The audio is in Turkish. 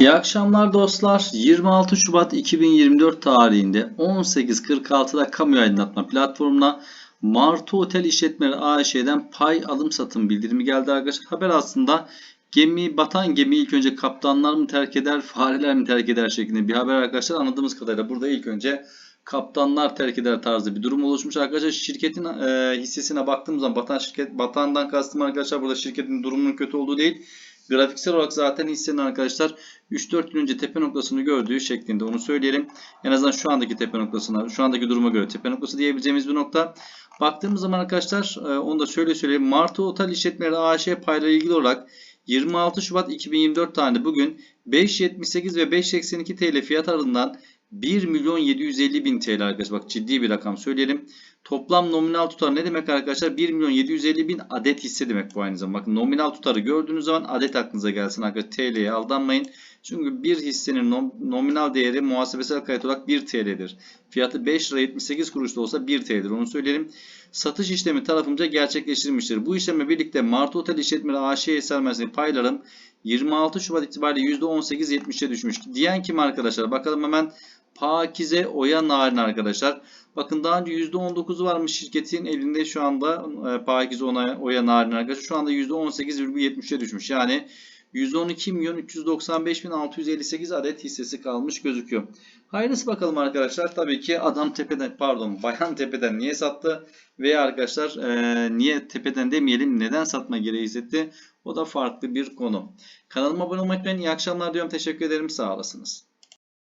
İyi akşamlar dostlar. 26 Şubat 2024 tarihinde 18.46'da kamu aydınlatma platformuna Martı Otel İşletmeleri AŞ'den pay alım satım bildirimi geldi arkadaşlar. Haber aslında gemi batan gemi ilk önce kaptanlar mı terk eder, fareler mi terk eder şeklinde bir haber arkadaşlar. Anladığımız kadarıyla burada ilk önce kaptanlar terk eder tarzı bir durum oluşmuş arkadaşlar. Şirketin e, hissesine baktığımız zaman batan şirket batandan kastım arkadaşlar burada şirketin durumunun kötü olduğu değil. Grafiksel olarak zaten hissenin arkadaşlar 3-4 gün önce tepe noktasını gördüğü şeklinde onu söyleyelim. En azından şu andaki tepe noktasına, şu andaki duruma göre tepe noktası diyebileceğimiz bir nokta. Baktığımız zaman arkadaşlar e, onu da şöyle söyleyeyim. Martı Otel İşletmeleri AŞ payla ilgili olarak 26 Şubat 2024 tarihinde bugün 5.78 ve 5.82 TL fiyat aralığından 1 milyon 750 bin TL arkadaşlar. Bak ciddi bir rakam söyleyelim. Toplam nominal tutar ne demek arkadaşlar? 1 milyon 750 bin adet hisse demek bu aynı zamanda. Bakın nominal tutarı gördüğünüz zaman adet aklınıza gelsin arkadaşlar. TL'ye aldanmayın. Çünkü bir hissenin nom- nominal değeri muhasebesel kayıt olarak 1 TL'dir. Fiyatı 5 lira 78 kuruş da olsa 1 TL'dir. Onu söyleyelim. Satış işlemi tarafımca gerçekleştirilmiştir. Bu işlemle birlikte Martı Otel İşletmeleri AŞ'ye sermayesinin paylarım 26 Şubat itibariyle %18.70'e düşmüş. Diyen kim arkadaşlar? Bakalım hemen Pakize Oya Narin arkadaşlar. Bakın daha önce %19'u varmış şirketin elinde şu anda e, Pakize Oya Narin arkadaşlar. Şu anda %18,70'e düşmüş. Yani 112 milyon 395 bin 658 adet hissesi kalmış gözüküyor. Hayırlısı bakalım arkadaşlar. Tabii ki adam tepeden pardon bayan tepeden niye sattı veya arkadaşlar e, niye tepeden demeyelim neden satma gereği hissetti. O da farklı bir konu. Kanalıma abone olmayı unutmayın. İyi akşamlar diyorum. Teşekkür ederim. Sağ olasınız.